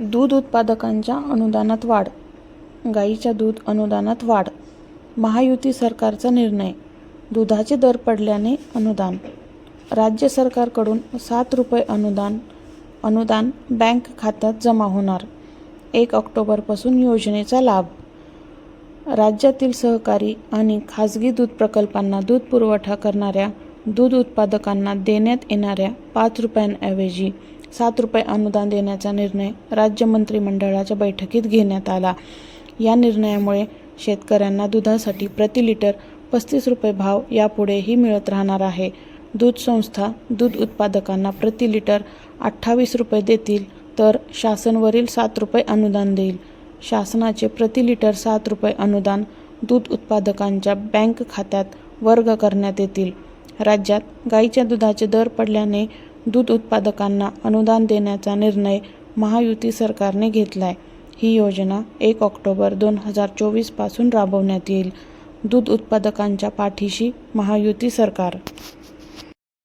दूध उत्पादकांच्या अनुदानात वाढ. गाईच्या दूध अनुदानात वाढ. महायुती सरकारचा निर्णय. दुधाचे दर पडल्याने अनुदान. राज्य सरकारकडून सात रुपये अनुदान अनुदान बँक खात्यात जमा होणार. एक ऑक्टोबरपासून योजनेचा लाभ. राज्यातील सहकारी आणि खाजगी दूध प्रकल्पांना दूध पुरवठा करणाऱ्या दूध उत्पादकांना देण्यात येणाऱ्या पाच रुपयांऐवजी सात रुपये अनुदान देण्याचा निर्णय राज्य मंत्रिमंडळाच्या बैठकीत घेण्यात आला. या निर्णयामुळे शेतकऱ्यांना दुधासाठी प्रति लिटर पस्तीस रुपये भाव यापुढेही मिळत राहणार आहे. दूध संस्था दूध उत्पादकांना प्रति लिटर अठ्ठावीस रुपये देतील तर शासनवरील सात रुपये अनुदान देईल. शासनाचे प्रति लिटर सात रुपये अनुदान दूध उत्पादकांच्या बँक खात्यात वर्ग करण्यात येतील. राज्यात गाईच्या दुधाचे दर पडल्याने दूध उत्पादकांना अनुदान देण्याचा निर्णय महायुती सरकारने घेतला आहे ही योजना एक ऑक्टोबर दोन हजार चोवीसपासून राबवण्यात येईल. दूध उत्पादकांच्या पाठीशी महायुती सरकार